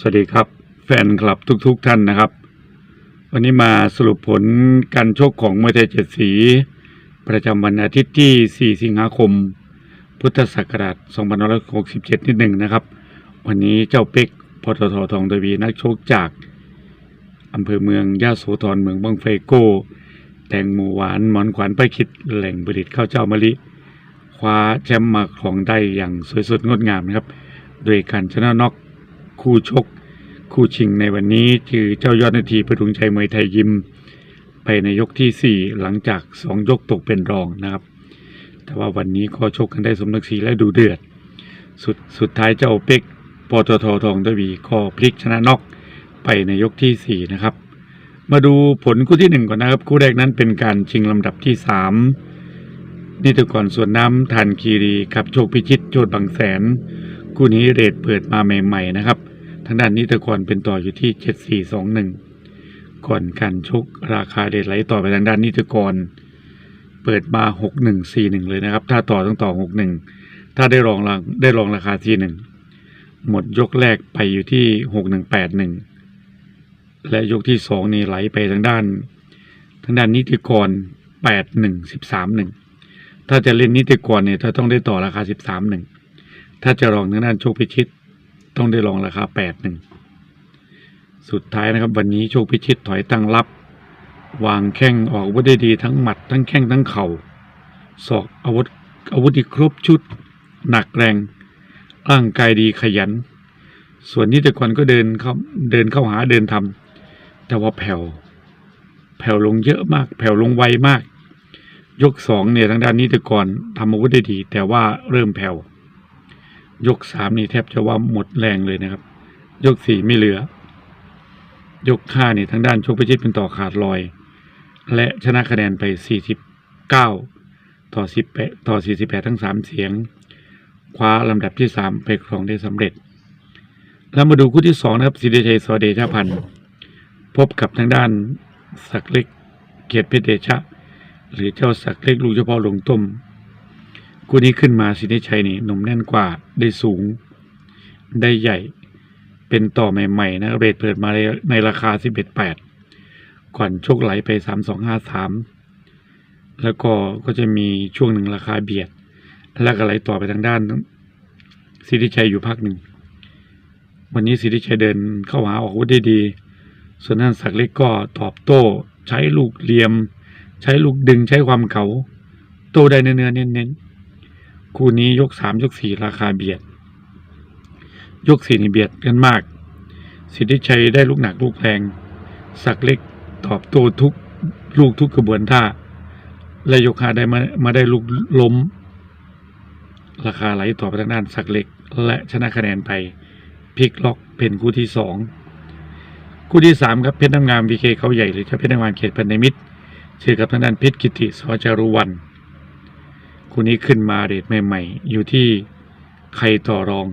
สวัสดีครับแฟนคลับทุกๆทท่านนะครับ วันนี้มาสรุปผลการชกของมวยไทยเจ็ดสี ประจำวันอาทิตย์ที่ 4 สิงหาคม พุทธศักราช2567 นิดหนึ่งนะครับ วันนี้เจ้าเป็กพทททองทวีนักชกจากอำเภอเมืองยะโสธรเมืองบางไฟโก้แตงโมหวานหมอนขวานไปคิดแหล่งผลิตข้าวเจ้ามะลิ คว้าแชมป์มาครองได้อย่างสวยสดงดงามนะครับ โดยการชนะน็อก คู่ชก คู่ชิงในวันนี้คือเจ้ายอดนาทีประดุงชัยมวยไทยยิม ไปในยกที่ 4 หลังจาก 2 ยกตกเป็นรองนะครับ แต่ว่าวันนี้ก็ชกกันได้สมศักดิ์ศรีและดูเดือด สุดสุดท้ายเจ้าเป็กปตททองทวีก็พลิกชนะน็อกไปในยกที่ 4 นะครับ มาดูผลคู่ที่ 1 ก่อนนะครับ คู่แรกนั้นเป็นการชิงลำดับที่ 3นิติกรส่วนน้ำทันคีรีกับโชคพิชิตโจทย์บางแสน คู่นี้เรทเปิดมาใหม่ ๆ นะครับ ทางด้านนิติกรเป็นต่ออยู่ที่ 7421 ก่อนการชกราคาเดทไหลต่อไปทางด้านนิติกรเปิดมา 6141 เลยนะครับ ถ้าต่อต้องต่อ 61 ถ้าได้รองราได้รองราคา41หมดยกแรกไปอยู่ที่ 6181 และยกที่สองนี่ไหลไปทางด้าน ทางด้านนิติกร 81131 ถ้าจะเล่นนิติกรเนี่ยถ้าต้องได้ต่อราคา 131 ถ้าจะรองทางด้านโชคพิชิต ต้องได้รองราคา81สุดท้ายนะครับ วันนี้โชคพิชิตถอยตั้งรับ วางแข้งออกอาวุธได้ดีทั้งหมัดทั้งแข้งทั้งเข่าศอกอาวุธอาวุธที่ครบชุด หนักแรง ร่างกายดีขยัน ส่วนนิติกรก็เดินเข้าเดินเข้าหาเดินทำแต่ว่าแผ่วแผ่วลงเยอะมาก แผ่วลงไวมาก ยกสองเนี่ยทางด้านนิติกรทำอาวุธได้ดี แต่ว่าเริ่มแผ่ว ยกสามนี่แทบจะว่าหมดแรงเลยนะครับ ยกสี่ไม่เหลือ ยกห้านี่ทางด้านโชคพิชิตเป็นต่อขาดลอย และชนะคะแนนไป49ต่อ18ต่อ48ทั้ง3เสียง คว้าลำดับที่3ไปครองได้สำเร็จ แล้วมาดูคู่ที่2นะครับสิริชัยสวเดชพันธ์พบกับทางด้านศักเล็กเกียรติเพชรเดชะ หรือเจ้าศักเล็กลูกเฉพาะลงต้ม คู่นี้ขึ้นมาสิริชัยนี่หนุ่มแน่นกว่าได้สูง ได้ใหญ่ เป็นต่อใหม่ๆนะเรทเปิดมาในในราคา 11.8 ก่อนโชคไหลไป 3253 แล้วก็ก็จะมีช่วงหนึ่งราคาเบียด แล้วก็ไหลต่อไปทางด้านสิทธิชัยอยู่พักหนึ่ง วันนี้สิทธิชัยเดินเข้าหาออกวุธได้ดี ส่วนนั้นศักเล็กก็ตอบโต้ ใช้ลูกเหลี่ยม ใช้ลูกดึงใช้ความเขา โต้ได้เนื้อเน้นๆ คู่นี้ยกสามยกสี่ราคาเบียด ยกสี่นี่เบียดกันมาก สิทธิชัยได้ลูกหนักลูกแรงศักเล็กตอบโต้ทุกลูกทุกกระบวนท่า และยกหาได้มามาได้ลูกล้ม ราคาไหลต่อไปทางด้านศักเล็ก และชนะคะแนนไปพลิกล็อกเป็นคู่ที่สองคู่ที่สามครับเพชรน้ำงามวีเคเขาใหญ่หรือเจ้าเพชรน้ำงามเขตพันธมิตรเจอกับทางด้านเพชรกิติสจารุวัน คู่นี้ขึ้นมาเรทใหม่ๆ อยู่ที่ใครต่อรอง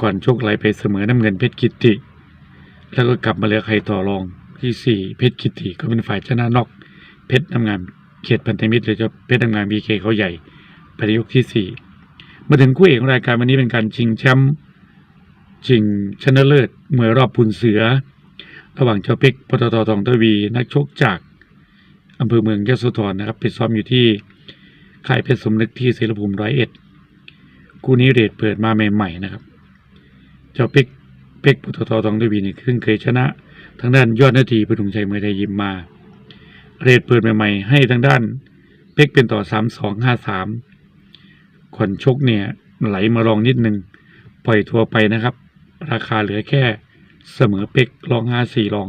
ก่อนโชคไหลไปเสมอน้ำเงินเพชรกิติ แล้วก็กลับมาเหลือใครต่อรองที่สี่เพชรกิติก็เป็นฝ่ายชนะนอกเพชรน้ำงามเขตพันธมิตรหรือจ้าเพชรน้ำงามวีเคเขาใหญ่ปในยกที่สี่มาถึงคู่เอกของรายการวันนี้เป็นการชิงแชมป์ชิงชนะเลิศมวยรอบพุนเสือ ระหว่างเจ้าเป็กปตททองทวีนักชกจากอำเภอเมืองยะโสธรนะครับไปซ้อมอยู่ที่ ค่ายเพชรสมนึกที่เสรภูมิร้อยเอ็ดคู่นี้เรทเปิดมาใหม่ ๆ นะครับ เจ้าเป็กเป็กปตททองทวีนี่ซึ่งเคยชนะ ทางด้านยอดนาทีปทุมชัยเมือไทยยิมมา เรทเปิดใหม่ ๆ ให้ทางด้านเป็กเป็นต่อสามสองห้าสามขอนชกเนี่ย ไหลมาลองนิดนึง ปล่อยทัวไปนะครับ ราคาเหลือแค่เสมอเป็กลองห้าสี่ลอง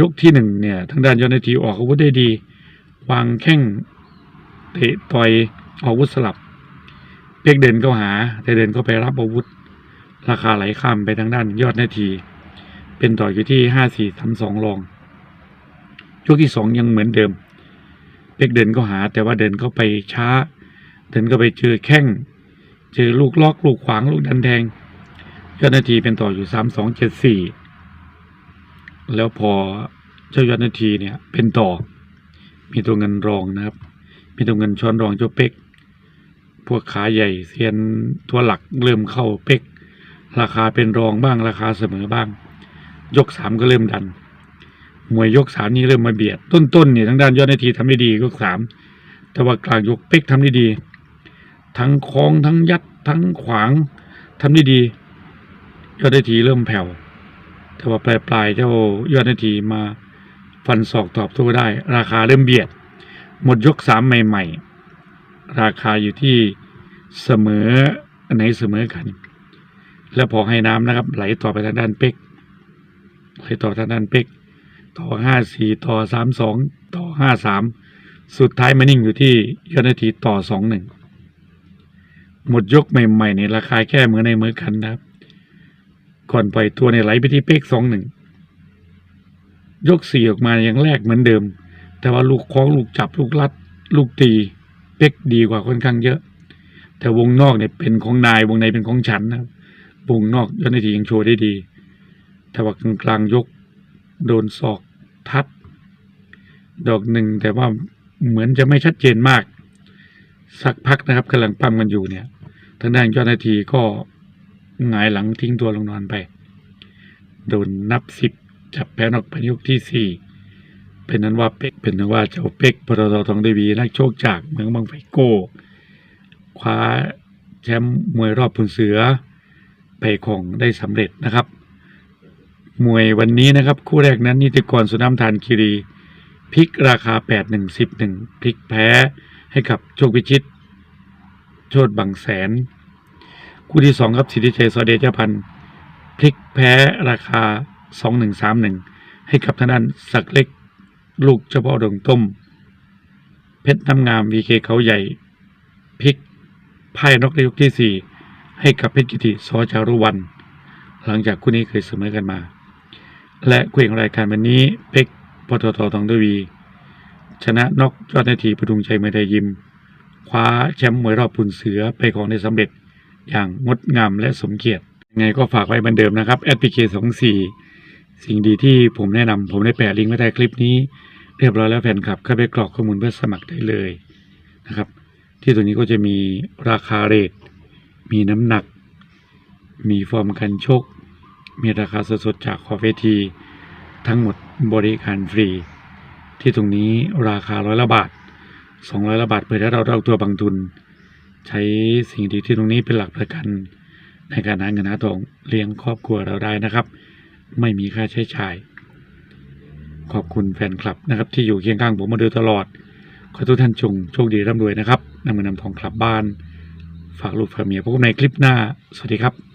ยกที่หนึ่งเนี่ย ทางด้านยอดนาทีออกอาวุธได้ดี วางแข้ง เตะต่อยอาวุธสลับเป็กเดินเข้าหา แต่เดินเข้าไปรับอาวุธ ราคาไหลข้ามไปทางด้านยอดนาที เป็นต่ออยู่ที่ห้าสี่สามสองลองยกที่สองยังเหมือนเดิมเป็กเดินเข้าหา แต่ว่าเดินเข้าไปช้า เดินเข้าไปเจอแข้งเจอลูกล็อกลูกขวางลูกดันแทงยอดนาทีเป็นต่ออยู่สามสองเจ็ดสี่แล้วพอเจ้ายอดนาทีเนี่ยเป็นต่อมีตัวเงินรองนะครับ มีตัวเงินช้อนรองเจ้าเป็กพวกขาใหญ่เซียนตัวหลักเริ่มเข้าเป็กราคาเป็นรองบ้างราคาเสมอบ้าง ยกสามก็เริ่มดัน มวยยกสามนี่เริ่มมาเบียด ต้นๆเนี่ยทั้งด้านยอดนาทีทำได้ดียกสามแต่ว่ากลางยกเป๊กทำได้ดี ทั้งคล้องทั้งยัดทั้งขวางทำได้ดี ยอดนาทีเริ่มแผ่วแต่ว่าปลายปลายๆเจ้ายอดนาทีมาฟันศอกตอบโต้ได้ ราคาเริ่มเบียด หมดยกสามใหม่ ๆ ราคาอยู่ที่เสมออันไหนเสมอกัน แล้วพอให้น้ำนะครับ ไหลต่อไปทางด้านเป๊กไหลต่อทางด้านเป๊กต่อห้าสี่ต่อสามสองต่อห้าสามสุดท้ายมานิ่งอยู่ที่ยอดนาทีต่อสองหนึ่งหมดยกใหม่ๆเนี่ราคาแค่เหมือนในมือกันนะครับ ก่อนปล่อยตัวเนี่ยไหลไปที่เป๊กสองหนึ่งยกสี่ออกมายังแรกเหมือนเดิม แต่ว่าลูกคล้องลูกจับลูกลัด ลูกตีเป๊กดีกว่าค่อนข้างเยอะ แต่วงนอกเนี่ยเป็นของนายวงในเป็นของฉันนะครับวงนอกยอดนาทียังโชว์ได้ดี แต่ว่ากลางกลางยกโดนศอกทัด ดอกหนึ่งแต่ว่าเหมือนจะไม่ชัดเจนมาก สักพักนะครับกำลังปั้มกันอยู่เนี่ยทางด้านยอดนาทีก็หงายหลังทิ้งตัวลงนอนไป โดนนับสิบจับแพ้นอกไปยกที่สี่ เป็นนั้นว่าเป็กเป็นนั้นว่าเจ้าเป็กปตททองเดวีนักโชคจากเมืองบางไฟโก้คว้าแชมป์มวยรอบพุนเสือไปของได้สำเร็จนะครับ มวยวันนี้นะครับ คู่แรกนั้นนิติกรสุน้ำทานคีรีพลิกราคา 8 1 10 1พลิกแพ้ให้กับโชคพิชิต โชดบางแสน คู่ที่ 2 ครับสิทธิชัยสอเดชพันธ์พลิกแพ้ราคา 2 1 3 1 ให้กับทางด้านศักดิ์เล็ก ลูกเฉพาะดงต้ม เพชรน้ำงามวีเคเขาใหญ่พลิกพ่ายนกในยกที่ 4 ให้กับเพชรกิติสอจารุวัน หลังจากคู่นี้เคยเสมอกันมา และคู่เอกรายการวันนี้เป็กปตททองทวี ชนะนกยอดนาทีประดุงชัยเมไทยยิม คว้าแชมป์มวยรอบปุ่นเสือไปของได้สำเร็จอย่างงดงามและสมเกียรติไงก็ฝากไว้เหมือนเดิมนะครับ SPK 2 4สิ่ สิ่งดีที่ผมแนะนำผมได้แปะลิงก์ไว้ใต้คลิปนี้ เรียบร้อยแล้วแฟนคลับเข้าไปกรอกข้อมูลเพื่อสมัครได้เลยนะครับ ที่ตรงนี้ก็จะมีราคาเรทมีน้ำหนัก มีฟอร์มการชก มีราคาสดๆจากขอเวที ทั้งหมดบริการฟรี ที่ตรงนี้ราคาร้อยละบาทสองร้อยละบาทเพื่อให้เราเราตัวบางทุน ใช้สิ่งดีที่ตรงนี้เป็นหลักประกันในการหาเงินหาทองเลี้ยงครอบครัวเราได้นะครับ ไม่มีค่าใช้จ่าย ขอบคุณแฟนคลับนะครับ ที่อยู่เคียงข้างผมมาโดยตลอด ขอทุกท่านจงโชคดีร่ำรวยนะครับนำเงินนำทองกลับบ้าน ฝากลูกฝากเมียพบกันในคลิปหน้า สวัสดีครับ